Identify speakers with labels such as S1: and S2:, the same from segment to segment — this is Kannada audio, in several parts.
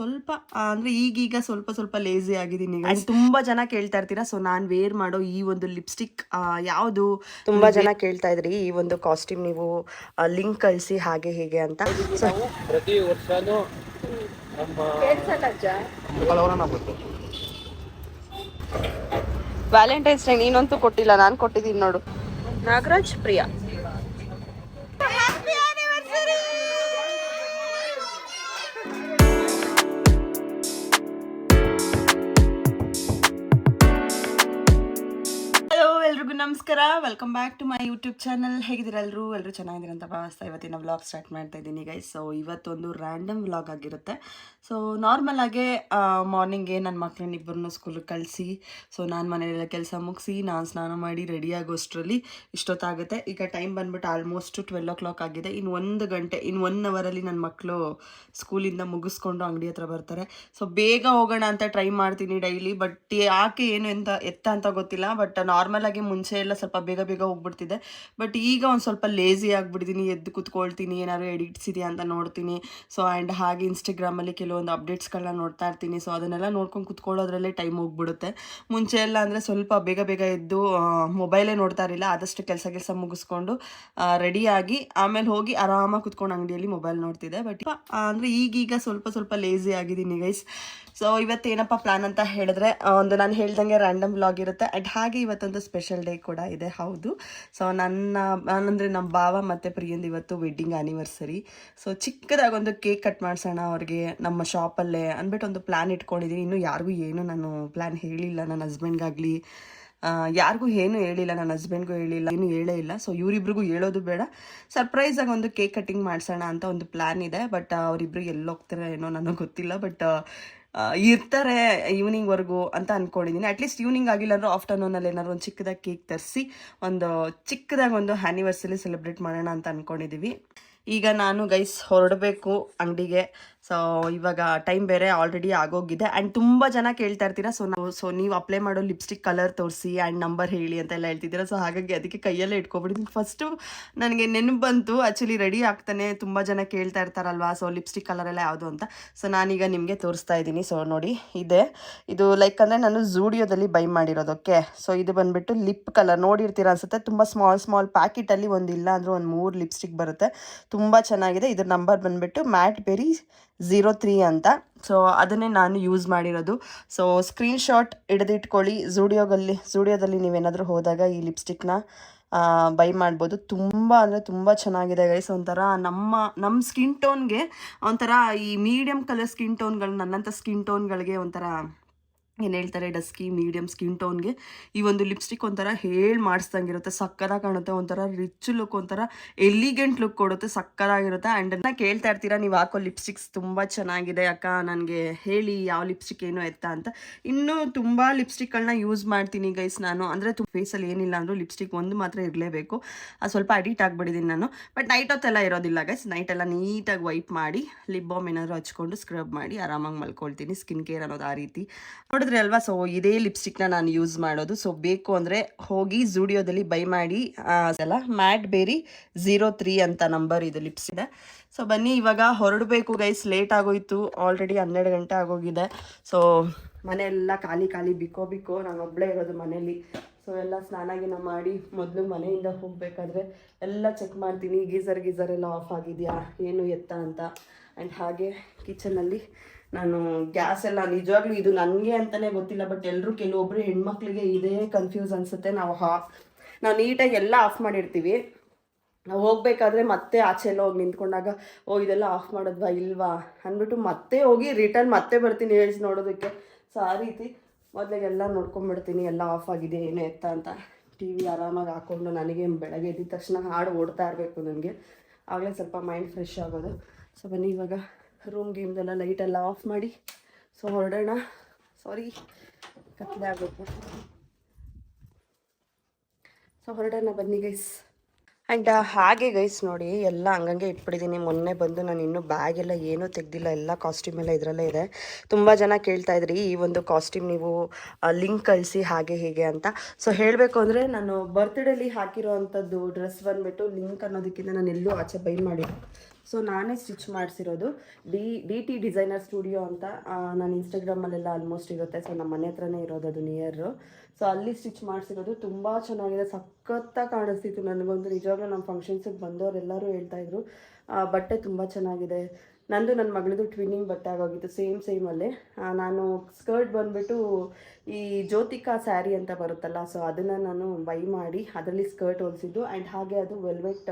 S1: ಸ್ವಲ್ಪ ಅಂದ್ರೆ ಈಗೀಗ ಸ್ವಲ್ಪ ಸ್ವಲ್ಪ ಲೇಸಿ ಆಗಿದ್ದೀನಿ. ಅಂಡ್ ತುಂಬಾ ಜನ ಕೇಳ್ತಾ ಇರ್ತೀರಾ ಸೊ ನಾನ್ ವೇರ್ ಮಾಡೋ ಈ ಒಂದು ಲಿಪ್ಸ್ಟಿಕ್ ಯಾವುದು? ತುಂಬಾ ಜನ ಕೇಳ್ತಾ ಇದ್ರಿ ಈ ಒಂದು ಕಾಸ್ಟ್ಯೂಮ್ ನೀವು ಲಿಂಕ್ ಕಳಿಸಿ ಹಾಗೆ ಹೀಗೆ ಅಂತ. ಸೊ
S2: ಪ್ರತಿ ವರ್ಷನೂ
S1: ವ್ಯಾಲೆಂಟೈನ್ಸ್ ಡೇ ನೀನಂತೂ ಕೊಟ್ಟಿಲ್ಲ ನಾನು ಕೊಟ್ಟಿದ್ದೀನಿ ನೋಡು. ನಾಗರಾಜ್ ಪ್ರಿಯಾ. ನಮಸ್ಕಾರ welcome back to my YouTube channel ಹೇಗಿದಿರಲ್ಲರೂ ಎಲ್ಲರೂ ಎಲ್ಲರೂ ಚೆನ್ನಾಗಿದ್ದೀರ ಅಂತ ಭಾವಿಸ್ತಾ ಇವತ್ತಿನ ವ್ಲಾಗ್ ಸ್ಟಾರ್ಟ್ ಮಾಡ್ತಾ ಇದ್ದೀನಿ ಗೈಸ್ ಸೊ ಇವತ್ತೊಂದು ರ್ಯಾಂಡಮ್ ವ್ಲಾಗ್ ಆಗಿರುತ್ತೆ. ಸೊ ನಾರ್ಮಲ್ ಆಗೇ ಏ ನನ್ನ ಮಕ್ಕಳನ್ನ ಇಬ್ಬರನ್ನೂ ಸ್ಕೂಲಿಗೆ ಕಳಿಸಿ ಸೊ ನಾನು ಮನೆಯಲ್ಲೆಲ್ಲ ಕೆಲಸ ಮುಗಿಸಿ, ನಾನು ಸ್ನಾನ ಮಾಡಿ ರೆಡಿ ಆಗೋಷ್ಟರಲ್ಲಿ ಇಷ್ಟೊತ್ತಾಗುತ್ತೆ. ಈಗ ಟೈಮ್ ಬಂದ್ಬಿಟ್ಟು ಆಲ್ಮೋಸ್ಟ್ ಟ್ವೆಲ್ ಓ ಕ್ಲಾಕ್ ಆಗಿದೆ. ಇನ್ನು ಒಂದು ಗಂಟೆ ಇನ್ನು ಒನ್ ಅವರಲ್ಲಿ ನನ್ನ ಮಕ್ಕಳು ಸ್ಕೂಲಿಂದ ಮುಗಿಸ್ಕೊಂಡು ಅಂಗಡಿ ಹತ್ರ ಬರ್ತಾರೆ. ಸೊ ಬೇಗ ಹೋಗೋಣ ಅಂತ ಟ್ರೈ ಮಾಡ್ತೀನಿ ಡೈಲಿ ಬಟ್ ಯಾಕೆ, ಏನು ಎಂತ, ಎತ್ತ ಅಂತ ಗೊತ್ತಿಲ್ಲ. ಬಟ್ ನಾರ್ಮಲ್ ಆಗಿ ಮುಂಚೆ ಎಲ್ಲ ಸ್ವಲ್ಪ ಬೇಗ ಬೇಗ ಹೋಗ್ಬಿಡ್ತಿದ್ದೆ ಬಟ್ ಈಗ ಒಂದು ಸ್ವಲ್ಪ ಲೇಸಿ ಆಗಿಬಿಡ್ತೀನಿ ಎದ್ದು ಕುತ್ಕೊಳ್ತೀನಿ, ಏನಾದ್ರು ಎಡಿಟ್ಸ್ ಇದೆಯಾ ಅಂತ ನೋಡ್ತೀನಿ. ಸೊ ಆ್ಯಂಡ್ ಹಾಗೆ ಇನ್ಸ್ಟಾಗ್ರಾಮಲ್ಲಿ ಕೆಲವೊಂದು ಅಪ್ಡೇಟ್ಸ್ಗಳನ್ನ ನೋಡ್ತಾ ಇರ್ತೀನಿ. ಸೊ ಅದನ್ನೆಲ್ಲ ನೋಡ್ಕೊಂಡು ಕೂತ್ಕೊಳ್ಳೋದ್ರಲ್ಲೇ ಟೈಮ್ ಹೋಗ್ಬಿಡುತ್ತೆ. ಮುಂಚೆ ಎಲ್ಲ ಅಂದರೆ ಸ್ವಲ್ಪ ಬೇಗ ಬೇಗ ಎದ್ದು ಮೊಬೈಲೇ ನೋಡ್ತಾ ಇರಲಿಲ್ಲ. ಆದಷ್ಟು ಕೆಲಸ ಕೆಲಸ ಮುಗಿಸ್ಕೊಂಡು ರೆಡಿಯಾಗಿ ಆಮೇಲೆ ಹೋಗಿ ಆರಾಮಾಗಿ ಕುತ್ಕೊಂಡು ಅಂಗಡಿಯಲ್ಲಿ ಮೊಬೈಲ್ ನೋಡ್ತಿದ್ದೆ. ಬಟ್ ಅಂದರೆ ಈಗೀಗ ಸ್ವಲ್ಪ ಸ್ವಲ್ಪ ಲೇಸಿ ಆಗಿದ್ದೀನಿ ಗೈಸ್ ಸೊ ಇವತ್ತೇನಪ್ಪ ಪ್ಲಾನ್ ಅಂತ ಹೇಳಿದ್ರೆ ಒಂದು ನಾನು ಹೇಳ್ದಂಗೆ ರ್ಯಾಂಡಮ್ ಬ್ಲಾಗ್ ಇರುತ್ತೆ. ಆ್ಯಂಡ್ ಹಾಗೆ ಇವತ್ತೊಂದು ಸ್ಪೆಷಲ್ ಡೇ ಕೂಡ ಇದೆ, ಹೌದು. ಸೊ ನನ್ನ, ನಾನಂದರೆ ನಮ್ಮ ಭಾವ ಮತ್ತು ಪ್ರಿಯಂದು ಇವತ್ತು ವೆಡ್ಡಿಂಗ್ ಆ್ಯನಿವರ್ಸರಿ ಸೊ ಚಿಕ್ಕದಾಗಿ ಒಂದು ಕೇಕ್ ಕಟ್ ಮಾಡಿಸೋಣ ಅವ್ರಿಗೆ ನಮ್ಮ ಶಾಪಲ್ಲೇ ಅಂದ್ಬಿಟ್ಟು ಒಂದು ಪ್ಲ್ಯಾನ್ ಇಟ್ಕೊಂಡಿದ್ದೀನಿ ಇನ್ನೂ ಯಾರಿಗೂ ಏನು ನಾನು ಪ್ಲ್ಯಾನ್ ಹೇಳಿಲ್ಲ, ನನ್ನ ಹಸ್ಬೆಂಡ್ಗಾಗಲಿ ಯಾರಿಗೂ ಏನು ಹೇಳಿಲ್ಲ, ನನ್ನ ಹಸ್ಬೆಂಡ್ಗೂ ಹೇಳಿಲ್ಲ, ಏನು ಹೇಳೇ ಇಲ್ಲ. ಸೊ ಇವರಿಬ್ರಿಗೂ ಹೇಳೋದು ಬೇಡ. ಸರ್ಪ್ರೈಸಾಗಿ ಒಂದು ಕೇಕ್ ಕಟ್ಟಿಂಗ್ ಮಾಡಿಸೋಣ ಅಂತ ಒಂದು ಪ್ಲ್ಯಾನ್ ಇದೆ. ಬಟ್ ಅವರಿಬ್ರು ಎಲ್ಲಿ ಹೋಗ್ತಾರೆ ಏನೋ ನನಗೆ ಗೊತ್ತಿಲ್ಲ. ಬಟ್ ಇರ್ತಾರೆ ಈವ್ನಿಂಗ್ವರೆಗೂ ಅಂತ ಅಂದ್ಕೊಂಡಿದ್ದೀನಿ ಅಟ್ಲೀಸ್ಟ್ ಈವ್ನಿಂಗ್ ಆಗಿಲ್ಲ ಅಂದ್ರೆ ಆಫ್ಟರ್ನೂನಲ್ಲಿ ಏನಾದ್ರು ಒಂದು ಚಿಕ್ಕದಾಗಿ ಕೇಕ್ ತರಿಸಿ, ಒಂದು ಚಿಕ್ಕದಾಗಿ ಒಂದು ಆ್ಯನಿವರ್ಸರಿ ಸೆಲೆಬ್ರೇಟ್ ಮಾಡೋಣ ಅಂತ ಅಂದ್ಕೊಂಡಿದ್ದೀವಿ ಈಗ ನಾನು ಗೈಸ್ ಹೊರಡಬೇಕು ಅಂಗಡಿಗೆ. ಸೊ ಇವಾಗ ಟೈಮ್ ಬೇರೆ ಆಲ್ರೆಡಿ ಆಗೋಗಿದೆ. ಆ್ಯಂಡ್ ತುಂಬ ಜನ ಕೇಳ್ತಾ ಇರ್ತೀರಾ ಸೊ ನಾವು ಸೊ ನೀವು ಅಪ್ಲೈ ಮಾಡೋ ಲಿಪ್ಸ್ಟಿಕ್ ಕಲರ್ ತೋರಿಸಿ ಆ್ಯಂಡ್ ನಂಬರ್ ಹೇಳಿ ಅಂತ ಎಲ್ಲ ಹೇಳ್ತಿದ್ದೀರಾ. ಸೊ ಹಾಗಾಗಿ ಅದಕ್ಕೆ ಕೈಯಲ್ಲೇ ಇಟ್ಕೊಬಿಡಿದ್ದೀನಿ ಫಸ್ಟು ನನಗೆ ನೆನಪು ಬಂತು ಆ್ಯಕ್ಚುಲಿ ರೆಡಿ ಆಗ್ತಾನೆ ತುಂಬ ಜನ ಕೇಳ್ತಾ ಇರ್ತಾರಲ್ವಾ ಸೊ ಲಿಪ್ಸ್ಟಿಕ್ ಕಲರ್ ಎಲ್ಲ ಯಾವುದು ಅಂತ. ಸೊ ನಾನೀಗ ನಿಮಗೆ ತೋರಿಸ್ತಾ ಇದ್ದೀನಿ. ಸೊ ನೋಡಿ, ಇದೆ. ಇದು ಲೈಕ್ ಅಂದರೆ ನಾನು ಝೂಡಿಯೋದಲ್ಲಿ ಬೈ ಮಾಡಿರೋದಕ್ಕೆ ಸೊ ಇದು ಬಂದ್ಬಿಟ್ಟು ಲಿಪ್ ಕಲರ್ ನೋಡಿರ್ತೀರ ಅನ್ಸುತ್ತೆ, ತುಂಬ ಸ್ಮಾಲ್ ಸ್ಮಾಲ್ ಪ್ಯಾಕೆಟಲ್ಲಿ ಒಂದು ಇಲ್ಲ ಅಂದರೆ ಒಂದು ಮೂರು ಲಿಪ್ಸ್ಟಿಕ್ ಬರುತ್ತೆ. ತುಂಬ ಚೆನ್ನಾಗಿದೆ. ಇದ್ರ ನಂಬರ್ ಬಂದ್ಬಿಟ್ಟು ಮ್ಯಾಟ್ ಬೆರಿ ಝೀರೋ ತ್ರೀ ಅಂತ. ಸೊ ಅದನ್ನೇ ನಾನು ಯೂಸ್ ಮಾಡಿರೋದು. ಸೊ ಸ್ಕ್ರೀನ್ ಶಾಟ್ ಹಿಡಿದಿಟ್ಕೊಳ್ಳಿ. ಝೂಡಿಯೋಗಲ್ಲಿ ಝೂಡಿಯೋದಲ್ಲಿ ನೀವೇನಾದರೂ ಹೋದಾಗ ಈ ಲಿಪ್ಸ್ಟಿಕ್ನ ಬೈ ಮಾಡ್ಬೋದು. ತುಂಬ ಅಂದರೆ ತುಂಬ ಚೆನ್ನಾಗಿದೆ ಗೈಸ್ ಒಂಥರ ನಮ್ಮ ನಮ್ಮ ಸ್ಕಿನ್ ಟೋನ್ಗೆ ಒಂಥರ ಈ ಮೀಡಿಯಮ್ ಕಲರ್ ಸ್ಕಿನ್ ಟೋನ್ಗಳು ನನ್ನಂಥ ಸ್ಕಿನ್ ಟೋನ್ಗಳಿಗೆ ಒಂಥರ ಏನು ಹೇಳ್ತಾರೆ, ಡಸ್ಕಿ ಮೀಡಿಯಮ್ ಸ್ಕಿನ್ ಟೋನ್ಗೆ ಈ ಒಂದು ಲಿಪ್ಸ್ಟಿಕ್ ಒಂಥರ ಹೇಳಿ ಮಾಡಿಸ್ದಂಗಿರುತ್ತೆ. ಸಕ್ಕದಾಗಿ ಕಾಣುತ್ತೆ, ಒಂಥರ ರಿಚ್ ಲುಕ್, ಒಂಥರ ಎಲಿಗೆಂಟ್ ಲುಕ್ ಕೊಡುತ್ತೆ, ಸಕ್ಕದಾಗಿರುತ್ತೆ. ಆ್ಯಂಡ್ ನಾನು ಕೇಳ್ತಾ ಇರ್ತೀರಾ, ನೀವು ಹಾಕೋ ಲಿಪ್ಸ್ಟಿಕ್ಸ್ ತುಂಬ ಚೆನ್ನಾಗಿದೆ ಅಕ್ಕ, ನನಗೆ ಹೇಳಿ ಯಾವ ಲಿಪ್ಸ್ಟಿಕ್ ಏನು ಎತ್ತ ಅಂತ. ಇನ್ನೂ ತುಂಬ ಲಿಪ್ಸ್ಟಿಕ್ಗಳನ್ನ ಯೂಸ್ ಮಾಡ್ತೀನಿ ಗೈಸ್ ನಾನು. ಅಂದರೆ ತುಂಬ ಫೇಸಲ್ಲಿ ಏನಿಲ್ಲ ಅಂದರೂ ಲಿಪ್ಸ್ಟಿಕ್ ಒಂದು ಮಾತ್ರ ಇರಲೇಬೇಕು. ಅದು ಸ್ವಲ್ಪ ಅಡಿಟ್ ಆಗಿಬಿಟ್ಟಿದ್ದೀನಿ ನಾನು. ಬಟ್ ನೈಟ್ ಹೊತ್ತೆಲ್ಲ ಇರೋದಿಲ್ಲ ಗೈಸ್. ನೈಟ್ ಎಲ್ಲ ನೀಟಾಗಿ ವೈಪ್ ಮಾಡಿ, ಲಿಪ್ ಬಾಮ್ ಏನಾದರೂ ಹಚ್ಕೊಂಡು ಸ್ಕ್ರಬ್ ಮಾಡಿ, ಆರಾಮಾಗಿ ಮಲ್ಕೊಳ್ತೀನಿ, ಸ್ಕಿನ್ ಕೇರ್ ಅನ್ನೋದು ಆ ರೀತಿ. ನೋಡಿದ್ರಿ ಅಲ್ವಾ? ಸೊ ಇದೇ ಲಿಪ್ಸ್ಟಿಕ್ನ ನಾನು ಯೂಸ್ ಮಾಡೋದು. ಸೊ ಬೇಕು ಅಂದರೆ ಹೋಗಿ ಝೂಡಿಯೋದಲ್ಲಿ ಬೈ ಮಾಡಿ ಅದೆಲ್ಲ ಮ್ಯಾಟ್ ಬೇರಿ ಝೀರೋ ತ್ರೀ ಅಂತ ನಂಬರ್ ಇದು ಲಿಪ್ಸ್ ಇದೆ. ಸೊ ಬನ್ನಿ, ಇವಾಗ ಹೊರಡಬೇಕು ಗೈಸ್ ಲೇಟ್ ಆಗೋಯ್ತು. ಆಲ್ರೆಡಿ ಹನ್ನೆರಡು ಗಂಟೆ ಆಗೋಗಿದೆ. ಸೊ ಮನೆಯೆಲ್ಲ ಖಾಲಿ ಖಾಲಿ ಬಿಕೋ ಬಿಕೋ, ನಾನು ಒಬ್ಬಳೇ ಇರೋದು ಮನೇಲಿ ಸೊ ಎಲ್ಲ ಸ್ನಾನ ಗಿನ ಮಾಡಿ ಮೊದಲು ಮನೆಯಿಂದ ಹೋಗಬೇಕಾದ್ರೆ ಎಲ್ಲ ಚೆಕ್ ಮಾಡ್ತೀನಿ. ಗೀಸರ್ ಗೀಸರ್ ಎಲ್ಲ ಆಫ್ ಆಗಿದೆಯಾ? ಏನು ಎತ್ತ ಅಂತ. ಆ್ಯಂಡ್ ಹಾಗೆ ಕಿಚನಲ್ಲಿ ನಾನು ಗ್ಯಾಸ್ ಎಲ್ಲ ನಿಜವಾಗ್ಲೂ ಇದು ನನಗೆ ಅಂತಲೇ ಗೊತ್ತಿಲ್ಲ ಬಟ್ ಎಲ್ಲರೂ ಕೆಲವೊಬ್ಬರು ಹೆಣ್ಮಕ್ಳಿಗೆ ಇದೇ ಕನ್ಫ್ಯೂಸ್ ಅನಿಸುತ್ತೆ. ನಾವು ಹಾ, ನಾವು ನೀಟಾಗಿ ಎಲ್ಲ ಆಫ್ ಮಾಡಿರ್ತೀವಿ. ನಾವು ಹೋಗ್ಬೇಕಾದ್ರೆ ಮತ್ತೆ ಆಚೆ ಎಲ್ಲ ಹೋಗಿ ನಿಂತ್ಕೊಂಡಾಗ, ಓ, ಇದೆಲ್ಲ ಆಫ್ ಮಾಡೋದ್ವಾ, ಇಲ್ವಾ? ಅಂದ್ಬಿಟ್ಟು ಮತ್ತೆ ಹೋಗಿ ರಿಟರ್ನ್ ಮತ್ತೆ ಬರ್ತೀನಿ ಹೇಳ್ಸಿ ನೋಡೋದಕ್ಕೆ. ಸೊ ಆ ರೀತಿ ಮೊದಲಿಗೆಲ್ಲ ನೋಡ್ಕೊಂಡ್ಬಿಡ್ತೀನಿ ಎಲ್ಲ ಆಫ್ ಆಗಿದೆ, ಏನೇ ಎತ್ತ ಅಂತ. ಟಿ ವಿ ಆರಾಮಾಗಿ ಹಾಕ್ಕೊಂಡು ನನಗೆ ಬೆಳಗ್ಗೆ ಎದ್ದ ತಕ್ಷಣ ಹಾಡು ಓಡ್ತಾ ಇರಬೇಕು ನನಗೆ. ಆಗಲೇ ಸ್ವಲ್ಪ ಮೈಂಡ್ ಫ್ರೆಶ್ ಆಗೋದು. ಸೊ ಬನ್ನಿ ಇವಾಗ ರೂಮ್ ಗೇಮ್ದೆಲ್ಲ ಲೈಟೆಲ್ಲ ಆಫ್ ಮಾಡಿ. ಸೊ ಹೊರಡೋಣ. ಸಾರಿ ಕತ್ತಲೆ ಆಗಬೇಕು. ಸೊ ಹೊರಡೋಣ ಬನ್ನಿ ಗೈಸ್ ಆ್ಯಂಡ್ ಹಾಗೆ ಗೈಸ್ ನೋಡಿ, ಎಲ್ಲ ಹಂಗಂಗೆ ಇಟ್ಬಿಟ್ಟಿದ್ದೀನಿ ಮೊನ್ನೆ ಬಂದು ನಾನು ಇನ್ನೂ ಬ್ಯಾಗ್ ಎಲ್ಲ ಏನೂ ತೆಗ್ದಿಲ್ಲ. ಎಲ್ಲ ಕಾಸ್ಟ್ಯೂಮ್ ಎಲ್ಲ ಇದರಲ್ಲೇ ಇದೆ. ತುಂಬ ಜನ ಕೇಳ್ತಾ ಇದ್ರಿ, ಈ ಒಂದು ಕಾಸ್ಟ್ಯೂಮ್ ನೀವು ಲಿಂಕ್ ಕಳಿಸಿ ಹಾಗೆ ಹೀಗೆ ಅಂತ. ಸೊ ಹೇಳಬೇಕು ಅಂದರೆ ನಾನು ಬರ್ತ್ಡೇಲಿ ಹಾಕಿರೋ ಅಂಥದ್ದು ಡ್ರೆಸ್ ಬಂದುಬಿಟ್ಟು ಲಿಂಕ್ ಅನ್ನೋದಕ್ಕಿಂತ ನಾನು ಎಲ್ಲೂ ಆಚೆ ಬೈ ಮಾಡಿಲ್ಲ. ಸೊ ನಾನೇ stitch ಮಾಡಿಸಿರೋದು. D D T designer studio ಅಂತ ನಾನು ಇನ್ಸ್ಟಾಗ್ರಾಮಲ್ಲೆಲ್ಲ ಆಲ್ಮೋಸ್ಟ್ ಇರುತ್ತೆ. ಸೊ ನಮ್ಮ ಮನೆ ಹತ್ರನೇ ಇರೋದು ಅದು ನಿಯರು ಸೊ ಅಲ್ಲಿ ಸ್ಟಿಚ್ ಮಾಡಿಸಿರೋದು ತುಂಬ ಚೆನ್ನಾಗಿದೆ. ಸಖತ್ತಾಗಿ ಕಾಣಿಸ್ತಿತ್ತು. ನನಗೊಂದು ನಿಜವಾಗ್ಲೂ ನಮ್ಮ ಫಂಕ್ಷನ್ಸಿಗೆ ಬಂದವರೆಲ್ಲರೂ ಹೇಳ್ತಾಯಿದ್ರು ಬಟ್ಟೆ ತುಂಬ ಚೆನ್ನಾಗಿದೆ. ನಂದು ನನ್ನ ಮಗಳದು ಟ್ವಿನ್ನಿಂಗ್ ಬಟ್ಟೆ ಆಗೋಗಿತ್ತು ಸೇಮ್ ಸೇಮಲ್ಲೇ ನಾನು ಸ್ಕರ್ಟ್ ಬಂದುಬಿಟ್ಟು ಈ ಜ್ಯೋತಿಕಾ ಸ್ಯಾರಿ ಅಂತ ಬರುತ್ತಲ್ಲ ಸೊ ಅದನ್ನು ನಾನು ಬೈ ಮಾಡಿ ಅದರಲ್ಲಿ ಸ್ಕರ್ಟ್ ಹೊಲಿಸಿದ್ದು. ಆ್ಯಂಡ್ ಹಾಗೆ ಅದು ವೆಲ್ವೆಟ್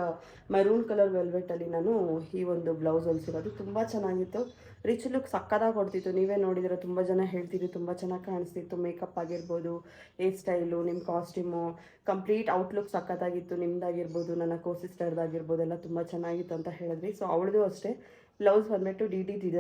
S1: ಮರೂನ್ ಕಲರ್ ವೆಲ್ವೆಟಲ್ಲಿ ನಾನು ಈ ಒಂದು ಬ್ಲೌಸ್ ಹೊಲಿಸಿರೋದು. ತುಂಬ ಚೆನ್ನಾಗಿತ್ತು. ರಿಚ್ ಲುಕ್ ಸಕ್ಕದಾಗಿ ಕೊಡ್ತಿತ್ತು. ನೀವೇ ನೋಡಿದ್ರೆ ತುಂಬ ಜನ ಹೇಳ್ತಿದ್ರು, ತುಂಬ ಚೆನ್ನಾಗಿ ಕಾಣಿಸ್ತಿತ್ತು. ಮೇಕಪ್ ಆಗಿರ್ಬೋದು ಹೇರ್ ಸ್ಟೈಲು ನಿಮ್ಮ ಕಾಸ್ಟ್ಯೂಮು ಕಂಪ್ಲೀಟ್ ಔಟ್ಲುಕ್ ಸಕ್ಕತ್ತಾಗಿತ್ತು. ನಿಮ್ದಾಗಿರ್ಬೋದು, ನನ್ನ ಕೋ ಸಿಸ್ಟರ್ದಾಗಿರ್ಬೋದು ಎಲ್ಲ ತುಂಬ ಚೆನ್ನಾಗಿತ್ತು ಅಂತ ಹೇಳಿದ್ರಿ. ಸೊ ಅವಳದು ಅಷ್ಟೇ. ಬ್ಲೌಸ್ ಬಂದ್ಬಿಟ್ಟು D T D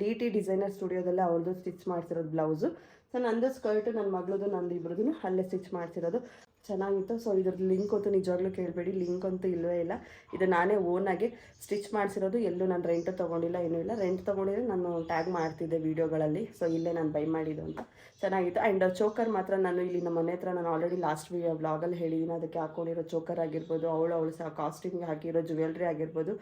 S1: D T designer ಸ್ಟುಡಿಯೋದಲ್ಲೇ ಅವ್ರದ್ದು ಸ್ಟಿಚ್ ಮಾಡ್ತಿರೋದು ಬ್ಲೌಸು. ಸೊ ನಂದು ಸ್ಕರ್ಟು ನನ್ನ ಮಗಳದು ನಂದು ಇಬ್ರದ್ದು ಅಲ್ಲೇ ಸ್ಟಿಚ್ ಮಾಡಿಸಿರೋದು. ಚೆನ್ನಾಗಿತ್ತು. ಸೊ ಇದ್ರ ಲಿಂಕ್ ಅಂತೂ ನಿಜವಾಗ್ಲೂ ಕೇಳಬೇಡಿ. ಲಿಂಕ್ ಅಂತೂ ಇಲ್ಲವೇ ಇಲ್ಲ. ಇದು ನಾನೇ ಓನಾಗಿ ಸ್ಟಿಚ್ ಮಾಡಿಸಿರೋದು. ಎಲ್ಲೂ ನಾನು ರೆಂಟ್ ತೊಗೊಂಡಿಲ್ಲ, ಏನೂ ಇಲ್ಲ. ರೆಂಟ್ ತೊಗೊಂಡಿದ್ರೆ ನಾನು ಟ್ಯಾಗ್ ಮಾಡ್ತಿದ್ದೆ ವೀಡಿಯೋಗಳಲ್ಲಿ ಸೊ ಇಲ್ಲೇ ನಾನು ಬೈ ಮಾಡಿದ್ದು ಅಂತ. ಚೆನ್ನಾಗಿತ್ತು. ಆ್ಯಂಡ್ ಚೋಕರ್ ಮಾತ್ರ ನಾನು ಇಲ್ಲಿ ನಮ್ಮ ಮನೆ ಹತ್ರ ನಾನು ಆಲ್ರೆಡಿ ಲಾಸ್ಟ್ ವೀ ವ್ಲಾಗಲ್ಲಿ ಹೇಳಿದ್ದೀನಿ ಅದಕ್ಕೆ ಹಾಕೊಂಡಿರೋ ಚೋಕರ್ ಆಗಿರ್ಬೋದು, ಅವಳು ಅವಳು ಸಹ ಕಾಸ್ಟ್ಯೂಮ್ಗೆ ಹಾಕಿರೋ ಜ್ಯುವೆಲ್ರಿ ಆಗಿರ್ಬೋದು,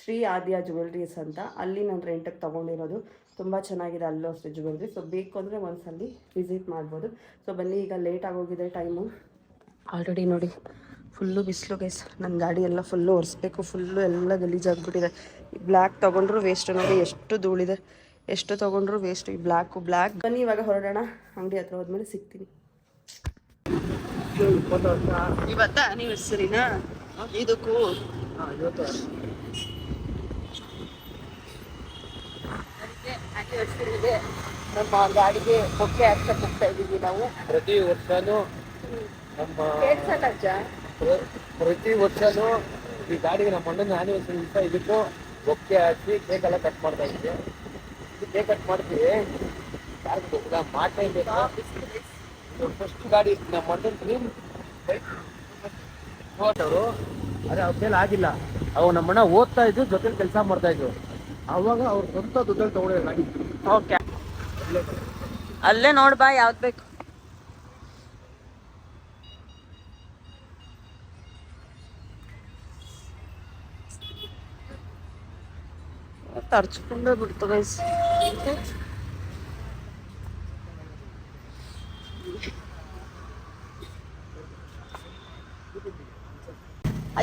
S1: ಶ್ರೀ ಆದ್ಯ ಜ್ಯುವೆಲ್ರೀಸ್ ಅಂತ. ಅಲ್ಲಿ ನಾನು ರೆಂಟಿಗೆ ತೊಗೊಂಡಿರೋದು. ತುಂಬ ಚೆನ್ನಾಗಿದೆ ಅಲ್ಲೂ ಅಷ್ಟೇ ಜ್ಯುವೆಲ್ರಿ ಸೊ ಬೇಕು ಅಂದರೆ ಒಂದ್ಸಲಿ ವಿಸಿಟ್ ಮಾಡ್ಬೋದು. ಸೊ ಬನ್ನಿ, ಈಗ ಲೇಟ್ ಆಗೋಗಿದೆ ಟೈಮು ಆಲ್ರೆಡಿ ನೋಡಿ ಫುಲ್ಲು ಬಿಸಿಲು ಗೈಸ್ ನನ್ನ ಗಾಡಿ ಎಲ್ಲ ಫುಲ್ಲು ಒರೆಸ್ಬೇಕು ಫುಲ್ಲು ಎಲ್ಲ ಗಲೀಜಾಗ್ಬಿಟ್ಟಿದೆ ಬ್ಲ್ಯಾಕ್ ತೊಗೊಂಡ್ರು ವೇಸ್ಟ್ ನೋಡಿ ಎಷ್ಟು ಧೂಳಿದೆ. ಎಷ್ಟು ತೊಗೊಂಡ್ರು ವೇಸ್ಟ್ ಈ ಬ್ಲ್ಯಾಕು ಬ್ಲ್ಯಾಕ್ ಬನ್ನಿ ಇವಾಗ ಹೊರಡೋಣ. ಅಂಗಡಿ ಹತ್ರ ಹೋದ್ಮೇಲೆ ಸಿಗ್ತೀನಿ.
S2: ಇಪ್ಪತ್ತು ವರ್ಷ
S1: ಇವತ್ತ ನೀವು ಸರಿನಾ ಇದಕ್ಕೂ.
S2: ಹಾಂ ಇವತ್ತು
S1: ನಮ್ಮ ಗಾಡಿಗೆ ಬೊಕ್ಕೆ ಹಾಕ್ಸಕ್ ಹೋಗ್ತಾ ಇದ್ದೀವಿ ನಾವು.
S2: ಪ್ರತಿ ವರ್ಷನೂ ನಮ್ಮ ಪ್ರತಿ ವರ್ಷನೂ ಈ ಗಾಡಿಗೆ ನಮ್ಮ ಅಣ್ಣನ ಆನಿವರ್ಸರಿ ದಿವಸ ಇದಕ್ಕೂ ಬೊಕ್ಕೆ ಹಾಕಿ ಕೇಕ್ ಎಲ್ಲ ಕಟ್ ಮಾಡ್ತಾ ಇದ್ವಿ ಕೇಕ್ ಕಟ್ ಮಾಡ್ತೀವಿ. ಯಾರು ಗೊತ್ತಿಲ್ಲ ಮಾಡ್ತಾ ಇದ್ದೇವೆ ಫಸ್ಟ್ ಗಾಡಿ ನಮ್ಮ ಅಣ್ಣನ ಕ್ಲೀನ್ ಅವರು ಅದೇ ಅವ್ರ ಕೈಲಿ ಆಗಿಲ್ಲ. ಅವು ನಮ್ಮಣ್ಣ ಓದ್ತಾ ಇದ್ದು ಜೊತೆಲಿ ಕೆಲಸ ಮಾಡ್ತಾ ಇದ್ರು. ಅವಾಗ ಅವ್ರ ಸ್ವಂತ ದುಡ್ಡಲ್ಲಿ ತಗೊಂಡಿರೋ ಗಾಡಿ.
S1: ಓಕೆ ಅಲ್ಲೇ ನೋಡ್ಬಾ ಯಾವ್ದು ಬೇಕು? ತರ್ಚ್ಕೊಂಡೇ ಬಿಡ್ತು ಗೈಸ್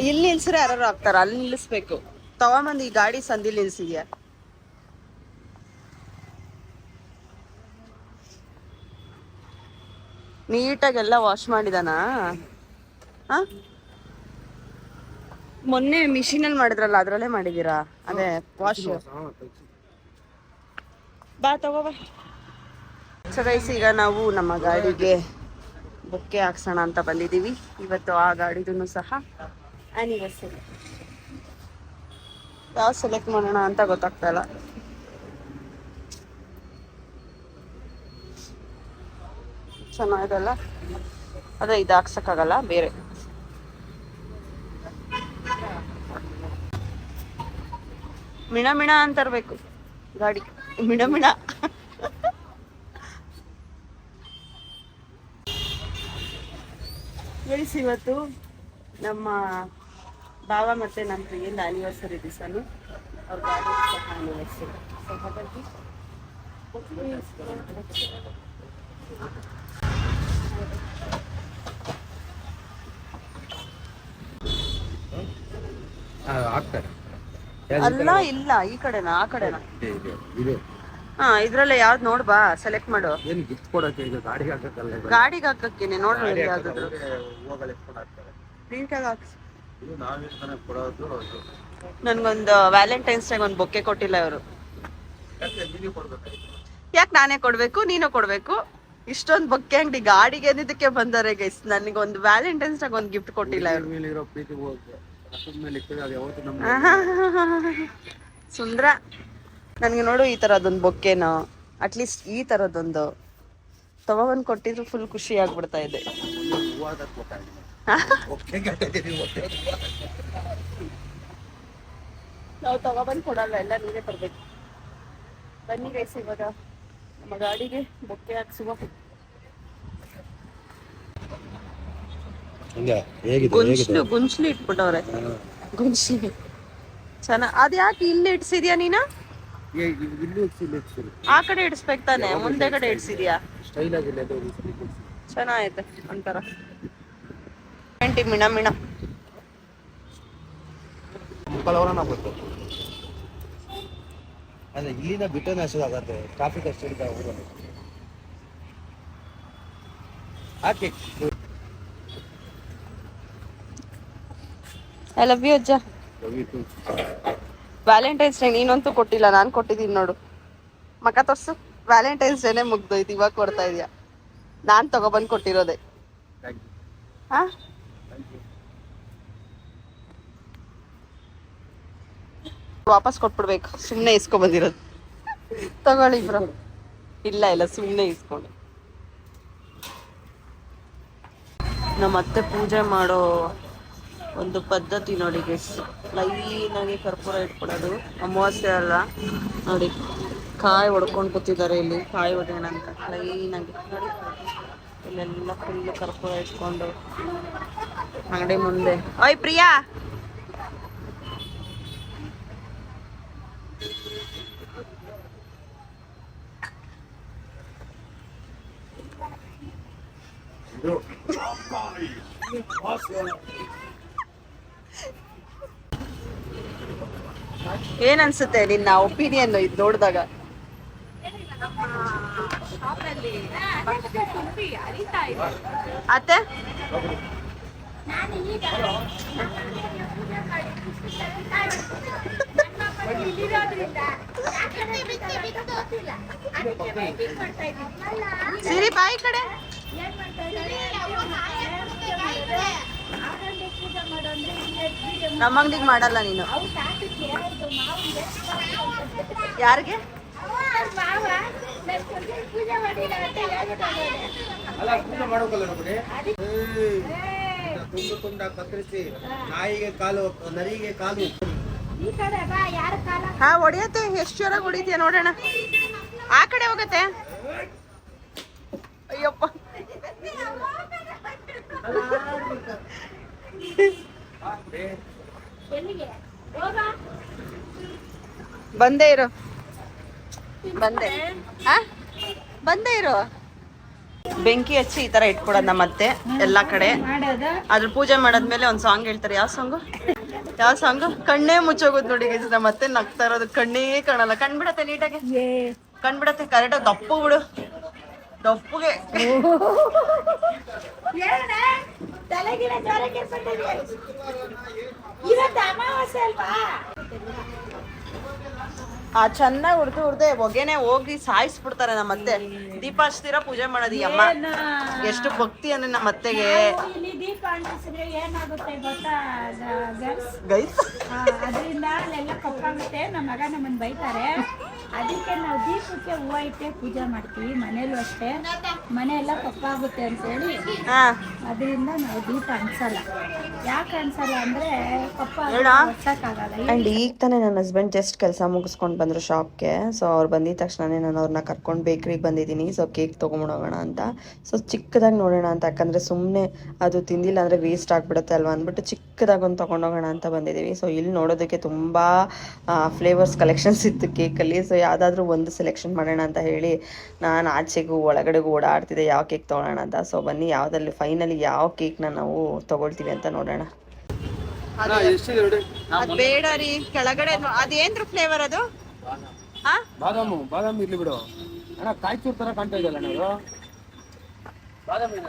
S1: ಇಲ್ಲಿ ನಿಲ್ಸ್ರೆ ಯಾರು ಹಾಕ್ತಾರ ಅಲ್ಲಿ ನಿಲ್ಲಿಸ್ಬೇಕು. ತಗೊಂಬಂದು ಈ ಗಾಡಿ ಸಂದಿ ನಿಲ್ಸಿದ್ಯಾ? ನೀಟಾಗೆಲ್ಲ ವಾಶ್ ಮಾಡಿದಾನಾ? ಹಾ? ಮೊನ್ನೆ ಮಿಷಿನಲ್ಲಿ ಮಾಡಿದ್ರಲ್ಲ, ಅದ್ರಲ್ಲೇ ಮಾಡಿದೀರಾ ಅದೇ ವಾಶ್ ಬಾ, ತಗೋ, ಬಾ. ಈಗ ನಾವು ನಮ್ಮ ಗಾಡಿಗೆ ಬೊಕ್ಕೆ ಹಾಕ್ಸೋಣ ಅಂತ ಬಂದಿದ್ದೀವಿ. ಇವತ್ತು ಆ ಗಾಡಿದೂ ಸಹ ಆನಿವರ್ಸರಿ ಯಾವ ಸೆಲೆಕ್ಟ್ ಮಾಡೋಣ ಅಂತ ಗೊತ್ತಾಗ್ತಾ ಇಲ್ಲ. ಚೆನ್ನಾಗಲ್ಲ ಅದೇ, ಇದು ಹಾಕ್ಸಕ್ಕಾಗಲ್ಲ, ಬೇರೆ. ಮಿಣ ಮಿಣ ಅಂತರ್ಬೇಕು ಗಾಡಿ. ಮಿಣ ಮಿಣ ಗೈಸ್ ಇವತ್ತು ನಮ್ಮ ಭಾವ ಮತ್ತೆ ನಮ್ಮ ಪ್ರಿಯಿಂದ ಆನಿವರ್ಸರಿ ದಿವಸನು ಅವ್ರ ಗಾಡಿ ಸಹ ಆನಿವರ್ಸರಿ ಸೊ ಹಾಗಾಗಿ
S2: ಹಾಕ್ತಾರೆ
S1: ಅಲ್ಲ ಇಲ್ಲ ಈ ಕಡೆನಾ ಆ ಕಡೆನಾ? ಹಾ ಇದ್ರಲ್ಲೇ ಯಾವ್ದು ನೋಡ್ಬಾ ಸೆಲೆಕ್ಟ್ ಮಾಡು.
S2: ಏನು ಗಿಫ್ಟ್ ಕೊಡಕ್ಕೆ ಈಗ ಗಾಡಿಗೆ ಹಾಕಕ್ಕಲ್ಲ ಇದು.
S1: ಗಾಡಿಗೆ ಹಾಕಕ್ಕೇನೆ ನೋಡ್ರಿ
S2: ಗಾಡಿ
S1: ಯಾವ್ದಾದ್ರು.
S2: ಹಾಕಕ್ಕೆ ಹೂವುಗಳು ಎತ್ಕೊಂಡು ಹಾಕ್ತಾರೆ
S1: ನೀಟಾಗಿ ಹಾಕ್ಸ್.
S2: ಇದು ನಾವೇ ತಾನೇ ಕೊಡೋದು ಅದು.
S1: ನನ್ಗೊಂದು ವ್ಯಾಲೆಂಟೈನ್ಸ್ ಡೇಗೆ ಒಂದು ಬೊಕ್ಕೆ ಕೊಟ್ಟಿಲ್ಲ ಇವರು.
S2: ಯಾಕೆ ನೀವೇ ಕೊಡ್ಬೇಕಾಗಿತ್ತು
S1: ಯಾಕೆ ನಾನೇ ಕೊಡ್ಬೇಕು ನೀನು ಕೊಡ್ಬೇಕು? ಇಷ್ಟೊಂದು ಬೊಕ್ಕೆ ಅಂಗಡಿ ಗಾಡಿಗೆ ಏನಿದ್ದಕ್ಕೆ ಬಂದಾರೆ ಗೈಸ್ ನನಗೊಂದು ವ್ಯಾಲೆಂಟೈನ್ಸ್ ಡೇಗೆ ಒಂದು ಗಿಫ್ಟ್ ಕೊಟ್ಟಿಲ್ಲ ಇವರು.
S2: ಮೇಲೆ ಇರೋ ಪ್ರೀತಿ ಹೋಗುತ್ತೆ
S1: ಸುಂದ್ರ, ನನಗೆ ನೋಡು ಈ ತರದೊಂದು ಬೊಕ್ಕೇನ ಅಟ್ ಅಟ್ಲೀಸ್ಟ್ ಈ ತರದೊಂದು ತಗೊಬಂದು ಕೊಟ್ಟಿದ್ರು ಫುಲ್ ಖುಷಿ ಆಗ್ಬಿಡ್ತಾ ಇದೆ.
S2: ನೀವು
S1: ಕೊಡಲ್ಲ, ಎಲ್ಲ ನೀವೇ ಬನ್ನಿ ಗೈಸ್ ಇವಾಗ, ನಮ್ಮ ಗಾಡಿಗೆ ಬೊಕ್ಕೆ ಹಾಕ್ಸುವ.
S2: ಹಂಗೆ ಹೇಗಿದೆ
S1: ಗುಂಚ್ಲು ಗುಂಚ್ಲು ಇಟ್ಬಿಟ್ಟವ್ರೆ. ಗುಂಚ್ಲು ಚೆನ್ನ ಅದ್ಯಾಕೆ ಇಲ್ಲಿ ಇಡ್ಸಿದ್ಯಾ ನೀನು? ಆ ಕಡೆ ಇಡ್ಸ್ಬೇಕು ತಾನೆ ಮುಂದೆ ಕಡೆ ಇಡ್ಸಿದ್ಯಾ. ಚೆನ್ನಾಗೈತೆ ಒಂಥರ. ಮಿಣ ಮಿಣ
S2: ಮುಕ್ಕಾಲವರ ನಾವು ಗೊತ್ತು ಅಂದ್ರೆ ಇಲ್ಲಿಂದ ಅಷ್ಟು ಆಗತ್ತೆ ಟ್ರಾಫಿಕ್ ಅಷ್ಟು ಹೋಗೋದು. ಹಾಕಿ.
S1: ಐ ಲವ್ ಯು ಅಜ್ಜ. ವ್ಯಾಲೆಂಟೈನ್ಸ್ ಡೇ ನೀನಂತೂ ಕೊಟ್ಟಿಲ್ಲ, ನಾನು ಕೊಟ್ಟಿದ್ದೀನಿ ನೋಡು. ಮಕ ತೋರ್ಸು. ವ್ಯಾಲೆಂಟೈನ್ಸ್ ಡೇನೆ ಮುಗ್ದೋಯ್ತು, ಇವಾಗ ಕೊಡ್ತಾ ಇದೀಯ. ನಾನ್ ತಗೊಬಂದ್ ಕೊಟ್ಟಿರೋದೆ. ಹಾ? ವಾಪಸ್ ಕೊಟ್ಬಿಡ್ಬೇಕು. ಸುಮ್ಮನೆ ಇಸ್ಕೊ ಬಂದಿರೋದು ತಗೊಳ್ಳಿ ಬ್ರೋ. ಇಲ್ಲ ಇಲ್ಲ ಸುಮ್ಮನೆ ಇಸ್ಕೊಂಡು. ನಮ್ಮ ಅತ್ತೆ ಪೂಜೆ ಮಾಡೋ ಒಂದು ಪದ್ಧತಿ ನೋಡಿ ಗೈಸ್ ಲೈನಾಗಿ ಕರ್ಪೂರ ಇಟ್ಕೊಡೋದು ಅಮಾವಾಸ್ಯೆ ಅಲ್ಲ. ನೋಡಿ, ಕಾಯಿ ಹೊಡ್ಕೊಂಡು ಕೂತಿದ್ದಾರೆ ಇಲ್ಲಿ. ಕಾಯಿ ಹೊಡೆಯೋಣ ಅಂತ ಲೈನಾಗಿ ನೋಡಿ ಇಲ್ಲೆಲ್ಲ ಫುಲ್ ಕರ್ಪೂರ ಇಟ್ಕೊಂಡು ಅಂಗಡಿ ಮುಂದೆ. ಓಯ್, ಪ್ರಿಯಾ! ಏನ್ ಅನ್ಸುತ್ತೆ ನಿನ್ನ ಒಪಿನಿಯನ್ ಇದು ನೋಡಿದಾಗ? ಅತ್ತೆ? ಸಿರಿ ಬಾಯಿ ಕಡೆ. ನಮ್ಮ ಅಂಗಡಿಗೆ ಮಾಡಲ್ಲ ನೀನು. ಯಾರಿಗೆ?
S2: ತುಂಡು ತುಂಡ ಕತ್ತರಿಸಿ ನಾಯಿಗೆ ಕಾಲು ನರಿಗೆ ಕಾಲು.
S1: ಹಾ ಹೊಡಿಯತ್ತೆ. ಎಷ್ಟು ಜೋರಾಗಿ ಹೊಡಿತೀಯ ನೋಡೋಣ. ಆ ಕಡೆ ಹೋಗತ್ತೆ. ಅಯ್ಯಪ್ಪ. ಬಂದೇ ಇರು. ಬಂದೆ. ಬಂದೆ ಇರು. ಬೆಂಕಿ ಹಚ್ಚಿ ಈ ತರ ಇಟ್ಕೊಡೋದ ಮತ್ತೆ ಅತ್ತೆ ಎಲ್ಲಾ ಕಡೆ. ಅದ್ರ ಪೂಜೆ ಮಾಡಾದ್ಮೇಲೆ ಒಂದ್ ಸಾಂಗ್ ಹೇಳ್ತಾರೆ. ಯಾವ ಸಾಂಗು ಯಾವ ಸಾಂಗು ಕಣ್ಣೇ ಮುಚ್ಚೋಗೋದು ನೋಡಿ guys, ನಮ್ಮ ಅತ್ತೆ ನಗ್ತಾ ಇರೋದು ಕಣ್ಣೇ ಕಾಣಲ್ಲ. ಕಣ್ ಬಿಡತ್ತೆ ನೀಟಾಗಿ. ಕಣ್ ಬಿಡತ್ತೆ. ಕರೆಕ್ಟಾಗಿ ದಪ್ಪು ಬಿಡು. ದಪ್ಪುಗೆ. ಆ ಚೆನ್ನಾಗಿ ಹುಡ್ದು ಹುಡ್ದೆ ಹೊಗೆನೆ ಹೋಗಿ ಸಾಯಿಸ್ಬಿಡ್ತಾರೆ ನಮ್ಮ ಅತ್ತೆ. ದೀಪ ಹಚ್ತೀರ ಪೂಜೆ ಮಾಡೋದು ಅಮ್ಮ. ಎಷ್ಟು ಭಕ್ತಿ ಅಂದ್ರೆ ನಮ್ಮ ಅತ್ತೆಗೆ.
S3: ದೀಪ ಅಂಟಿಸಿದ್ರೆ ಏನಾಗುತ್ತೆ ಗೊತ್ತಾ
S1: ಗೈಸ್?
S3: ಅದರಿಂದ ಅಲ್ಲೆಲ್ಲ ಕಪ್ಪಾಗುತ್ತೆ. ನಮ್ಮ ಮಗ ನಮ್ಮನ್ನ ಬೈತಾರೆ. ಅದಕ್ಕೆ ನಾವು ದೀಪಕ್ಕೆ ಹೂವು ಇಟ್ಟೆ ಪೂಜೆ ಮಾಡ್ತೀವಿ ಮನೇಲೂ ಅಷ್ಟೇ. ಮನೆ ಎಲ್ಲ ಕಪ್ಪಾಗುತ್ತೆ ಅಂತೇಳಿ.
S1: ಹಾ.
S3: ಅದರಿಂದ ನಾವು ದೀಪ ಅನ್ಸಲ್ಲ. ಯಾಕೆ ಅನ್ಸಲ್ಲ ಅಂದ್ರೆ
S1: ಪಪ್ಪ
S3: ಅಂಡ್
S1: ಆ್ಯಂಡ್ ಈಗ ತಾನೇ ನನ್ನ ಹಸ್ಬೆಂಡ್ ಜಸ್ಟ್ ಕೆಲಸ ಮುಗಿಸ್ಕೊಂಡು ಬಂದರು ಶಾಪ್ಗೆ ಸೊ ಅವ್ರು ಬಂದಿದ ತಕ್ಷಣನೇ ನಾನು ಅವ್ರನ್ನ ಕರ್ಕೊಂಡು ಬೇಕ್ರಿಗೆ ಬಂದಿದ್ದೀನಿ. ಸೊ ಕೇಕ್ ತೊಗೊಂಡೋಗೋಣ ಅಂತ. ಸೊ ಚಿಕ್ಕದಾಗಿ ನೋಡೋಣ ಅಂತ. ಯಾಕಂದರೆ ಸುಮ್ಮನೆ ಅದು ತಿಂದಿಲ್ಲ ಅಂದರೆ ವೇಸ್ಟ್ ಆಗಿಬಿಡುತ್ತೆ ಅಲ್ವಾ ಅಂದ್ಬಿಟ್ಟು ಚಿಕ್ಕದಾಗಿ ಒಂದು ತೊಗೊಂಡೋಗೋಣ ಅಂತ ಬಂದಿದ್ದೀವಿ ಸೊ ಇಲ್ಲಿ ನೋಡೋದಕ್ಕೆ ತುಂಬ ಫ್ಲೇವರ್ಸ್ ಕಲೆಕ್ಷನ್ಸ್ ಇತ್ತು ಕೇಕಲ್ಲಿ ಸೊ ಯಾವುದಾದ್ರೂ ಒಂದು ಸೆಲೆಕ್ಷನ್ ಮಾಡೋಣ ಅಂತ ಹೇಳಿ ನಾನು ಆಚೆಗೂ ಒಳಗಡೆಗೂ ಓಡಾಡ್ತಿದ್ದೆ. ಯಾವ ಕೇಕ್ ತೊಗೊಳ್ಳೋಣ ಅಂತ. ಸೊ ಬನ್ನಿ ಯಾವುದಲ್ಲಿ ಫೈನಲಿ ಯಾವ ಕೇಕ್ನ ನಾವು ತಗೊಳ್ತೀವಿ ಅಂತ ನೋಡೋಣ. ಅದ್ ಬೇಡ ರೀ ಕೆಳಗಡೆ ಅದು ಅದೇನ್ರ ಫ್ಲೇವರ್ ಅದು? ಹಾ?
S2: ಬಾದಾಮು ಬಾದಾಮಿ ಇರ್ಲಿ ಬಿಡು. ಅಣ್ಣ ಕಾಯ್ಚೂರ್ ತರ ಕಾಣ್ತಾ ಇದೆಯಲ್ಲ ನಾವು ಬಾದಾಮಿ